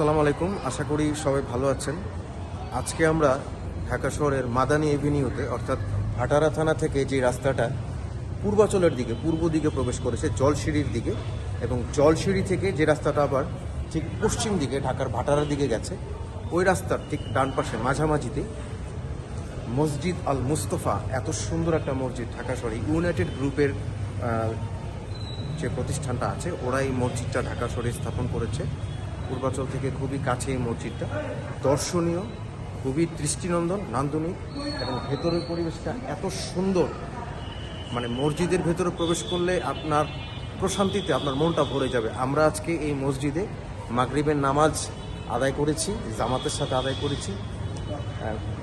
আসসালামু আলাইকুম। আশা করি সবাই ভালো আছেন। আজকে আমরা ঢাকা শহরের মাদানী এভিনিউতে, অর্থাৎ ভাটারা থানা থেকে যে রাস্তাটা পূর্বাচলের দিকে, পূর্ব দিকে প্রবেশ করেছে, জলসিঁড়ির দিকে, এবং জলসিঁড়ি থেকে যে রাস্তাটা আবার ঠিক পশ্চিম দিকে, ঢাকার ভাটারার দিকে গেছে, ওই রাস্তার ঠিক ডান পাশে, মাঝামাঝিতে মসজিদ আল মুস্তফা, এত সুন্দর একটা মসজিদ, ঢাকা শহরে ইউনাইটেড গ্রুপের যে প্রতিষ্ঠানটা আছে, ওরা এই মসজিদটা ঢাকা শহরে স্থাপন করেছে। পূর্বাচল থেকে খুবই কাছে এই মসজিদটা। দর্শনীয়, খুবই দৃষ্টিনন্দন, নান্দনিক এবং ভেতরের পরিবেশটা এত সুন্দর। মানে মসজিদের ভেতরে প্রবেশ করলে আপনার প্রশান্তিতে আপনার মনটা ভরে যাবে। আমরা আজকে এই মসজিদে মাগরিবের নামাজ আদায় করেছি, জামাতের সাথে আদায় করেছি।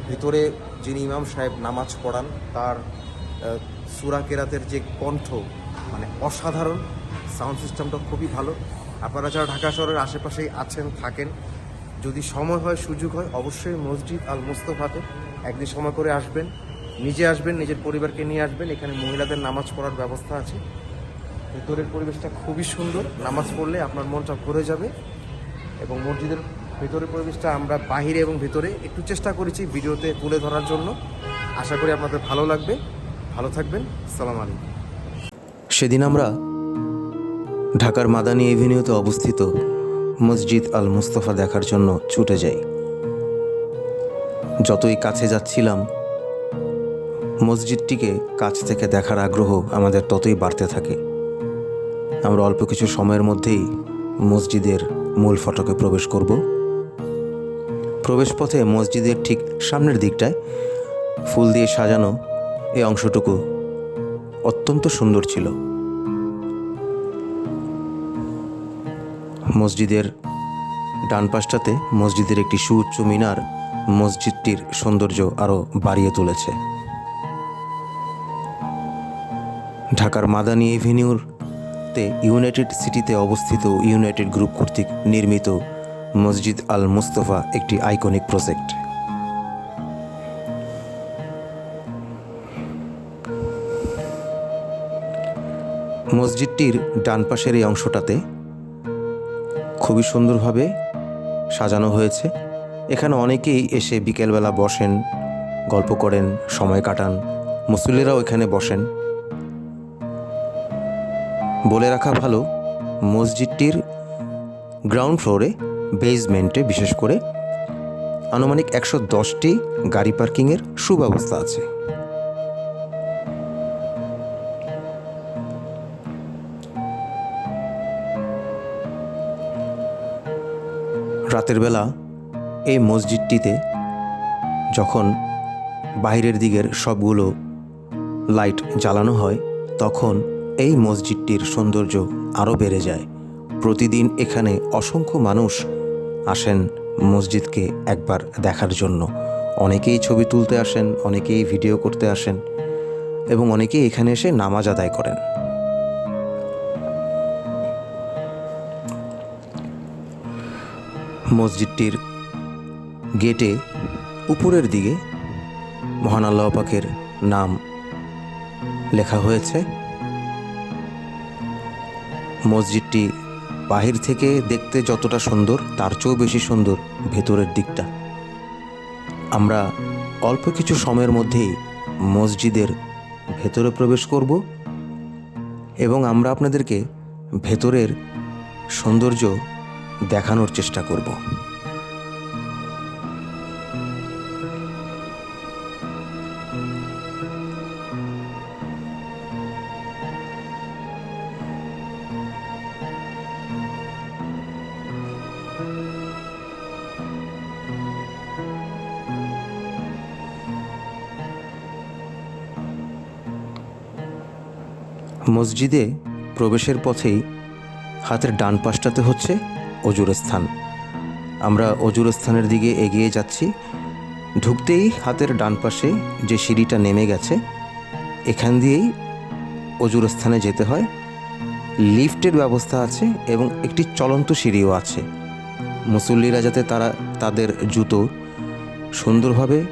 ভিতরে যিনি ইমাম সাহেব নামাজ পড়ান, তার সুরা কেরাতের যে কণ্ঠ মানে অসাধারণ, সাউন্ড সিস্টেমটা খুবই ভালো। আপনারা যারা ঢাকা শহরের আশেপাশেই আছেন, থাকেন, যদি সময় হয়, সুযোগ হয়, অবশ্যই মসজিদ আল মুস্তফাতে একদিন সময় করে আসবেন। নিজে আসবেন, নিজের পরিবারকে নিয়ে আসবেন। এখানে মহিলাদের নামাজ পড়ার ব্যবস্থা আছে। ভেতরের পরিবেশটা খুবই সুন্দর। নামাজ পড়লে আপনার মনটা ভরে যাবে এবং মসজিদের ভেতরের পরিবেশটা আমরা বাহিরে এবং ভেতরে একটু চেষ্টা করেছি ভিডিওতে তুলে ধরার জন্য। আশা করি আপনাদের ভালো লাগবে। ভালো থাকবেন। সালাম আলাইকুম। সেদিন আমরা ঢাকার মাদানী এভিনিউতে অবস্থিত মসজিদ আল মুস্তফা দেখার জন্য ছুটে যাই। যতই কাছে যাচ্ছিলাম, মসজিদটিকে কাছ থেকে দেখার আগ্রহ আমাদের ততই বাড়তে থাকে। আমরা অল্প কিছু সময়ের মধ্যেই মসজিদের মূল ফটকে প্রবেশ করব। প্রবেশপথে মসজিদের ঠিক সামনের দিকটায় ফুল দিয়ে সাজানো এই অংশটুকু অত্যন্ত সুন্দর ছিল। মসজিদের ডান পাশটাতে মসজিদের একটি সুউচ্চ মিনার মসজিদটির সৌন্দর্য আরও বাড়িয়ে তুলেছে। ঢাকার মাদানী এভিনিউর তে ইউনাইটেড সিটিতে অবস্থিত ইউনাইটেড গ্রুপ কর্তৃক নির্মিত মসজিদ আল মুস্তফা একটি আইকনিক প্রজেক্ট। মসজিদটির ডান পাশের এই অংশটাতে খুবই সুন্দরভাবে সাজানো হয়েছে। এখানে অনেকেই এসে বিকেলবেলা বসেন, গল্প করেন, সময় কাটান। মুসল্লিরাও এখানে বসেন। বলে রাখা ভালো, মসজিদটির গ্রাউন্ড ফ্লোরে, বেসমেন্টে বিশেষ করে আনুমানিক একশো দশটি গাড়ি পার্কিংয়ের সুব্যবস্থা আছে। রাতের বেলা এই মসজিদটিতে যখন বাইরের দিকের সবগুলো লাইট জ্বালানো হয়, তখন এই মসজিদটির সৌন্দর্য আরও বেড়ে যায়। প্রতিদিন এখানে অসংখ্য মানুষ আসেন মসজিদকে একবার দেখার জন্য। অনেকেই ছবি তুলতে আসেন, অনেকেই ভিডিও করতে আসেন এবং অনেকেই এখানে এসে নামাজ আদায় করেন। মসজিদটির গেটে উপরের দিকে মহান আল্লাহ পাকের নাম লেখা হয়েছে। মসজিদটি বাহির থেকে দেখতে যতটা সুন্দর, তার চেয়েও বেশি সুন্দর ভেতরের দিকটা। আমরা অল্প কিছু সময়ের মধ্যেই মসজিদের ভেতরে প্রবেশ করব এবং আমরা আপনাদেরকে ভেতরের সৌন্দর্য দেখানোর চেষ্টা করব। মসজিদে প্রবেশের পথেই হাতের ডান পাশটাতে হচ্ছে অজুর স্থান। আমরা অজুর স্থানের দিকে এগিয়ে যাচ্ছি। ঢুকতেই হাতের ডান পাশে যে সিঁড়িটা নেমে গেছে, এখান দিয়েই অজুর স্থানে যেতে হয়। লিফটের ব্যবস্থা আছে এবং একটি চলন্ত সিঁড়িও আছে। মুসল্লিরা যাতে তারা, তাদের জুতো সুন্দরভাবে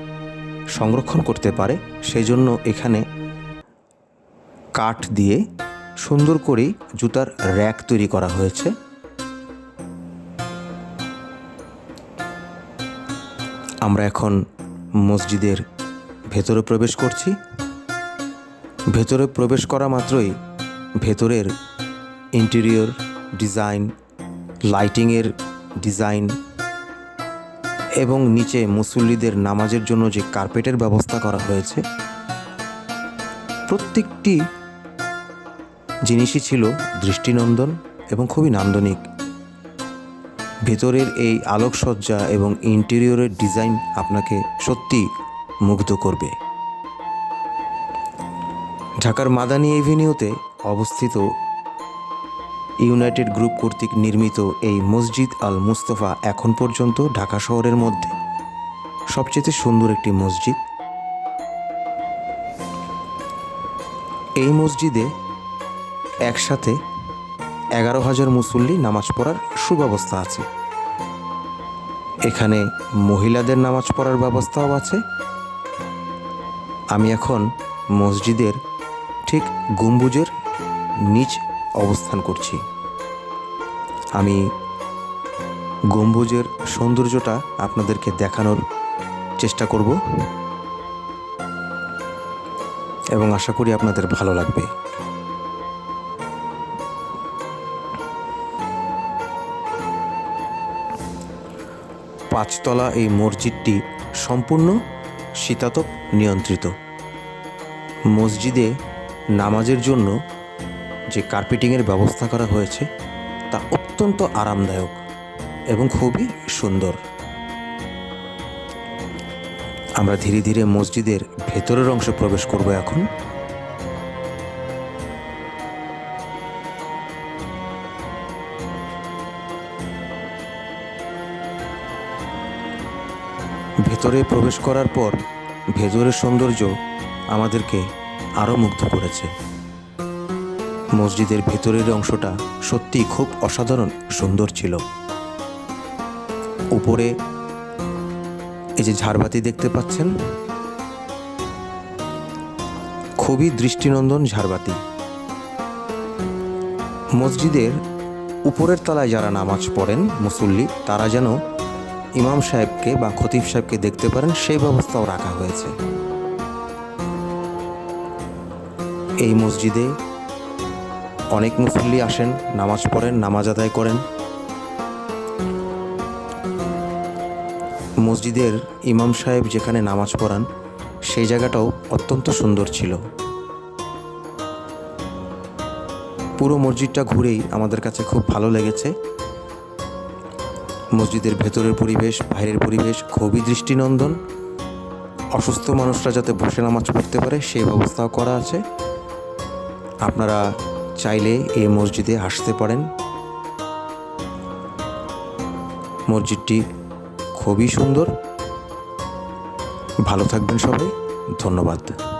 সংরক্ষণ করতে পারে সেই জন্য এখানে কাঠ দিয়ে সুন্দর করে জুতার র্যাক তৈরি করা হয়েছে। আমরা এখন মসজিদের ভেতরে প্রবেশ করছি। ভেতরে প্রবেশ করা মাত্রই ভেতরের ইন্টেরিয়র ডিজাইন লাইটিংয়ের ডিজাইন এবং নিচে মুসল্লিদের নামাজের জন্য যে কার্পেটের ব্যবস্থা করা হয়েছে, প্রত্যেকটি জিনিসই ছিল দৃষ্টিনন্দন এবং খুবই নান্দনিক। ভেতরের এই আলোকসজ্জা এবং ইন্টেরিয়রের ডিজাইন আপনাকে সত্যি মুগ্ধ করবে। ঢাকার মাদানী এভিনিউতে অবস্থিত ইউনাইটেড গ্রুপ কর্তৃক নির্মিত এই মসজিদ আল মুস্তফা এখন পর্যন্ত ঢাকা শহরের মধ্যে। সবচেয়ে সুন্দর একটি মসজিদ। এই মসজিদে একসাথে এগারো হাজার মুসল্লি নামাজ পড়ার সুব্যবস্থা আছে। এখানে মহিলাদের নামাজ পড়ার ব্যবস্থাও আছে। আমি এখন মসজিদের ঠিক গম্বুজের নিচ অবস্থান করছি। আমি গম্বুজের সৌন্দর্যটা আপনাদেরকে দেখানোর চেষ্টা করব। এবং আশা করি আপনাদের ভালো লাগবে। পাঁচতলা এই মসজিদটি সম্পূর্ণ শীতাতপ নিয়ন্ত্রিত। মসজিদে নামাজের জন্য যে কার্পেটিংয়ের ব্যবস্থা করা হয়েছে, তা অত্যন্ত আরামদায়ক এবং খুবই সুন্দর। আমরা ধীরে ধীরে মসজিদের ভেতরের অংশে প্রবেশ করব এখন। ভেতরে প্রবেশ করার পর ভেতরের সৌন্দর্য আমাদেরকে আরও মুগ্ধ করেছে। মসজিদের ভেতরের অংশটা সত্যি খুব অসাধারণ সুন্দর ছিল। উপরে এই যে ঝাড়বাতি দেখতে পাচ্ছেন? খুবই দৃষ্টিনন্দন ঝাড়বাতি। মসজিদের উপরের তলায় যারা নামাজ পড়েন, মুসল্লি, তারা যেন ইমাম সাহেবকে বা খতিব সাহেবকে দেখতে পারেন, সেই ব্যবস্থাও রাখা হয়েছে। এই মসজিদে অনেক মুসল্লি আসেন, নামাজ পড়েন, নামাজ আদায় করেন। মসজিদের ইমাম সাহেব যেখানে নামাজ পড়ান, সেই জায়গাটাও অত্যন্ত সুন্দর ছিল। পুরো মসজিদটা ঘুরেই আমাদের কাছে খুব ভালো লেগেছে। মসজিদের ভেতরের পরিবেশ, বাইরের পরিবেশ খুবই দৃষ্টিনন্দন। অসুস্থ মানুষরা যাতে বসে নামাজ পড়তে পারে সেই ব্যবস্থাও করা আছে। আপনারা চাইলে এই মসজিদে আসতে পারেন। মসজিদটি খুবই সুন্দর। ভালো থাকবেন সবাই। ধন্যবাদ।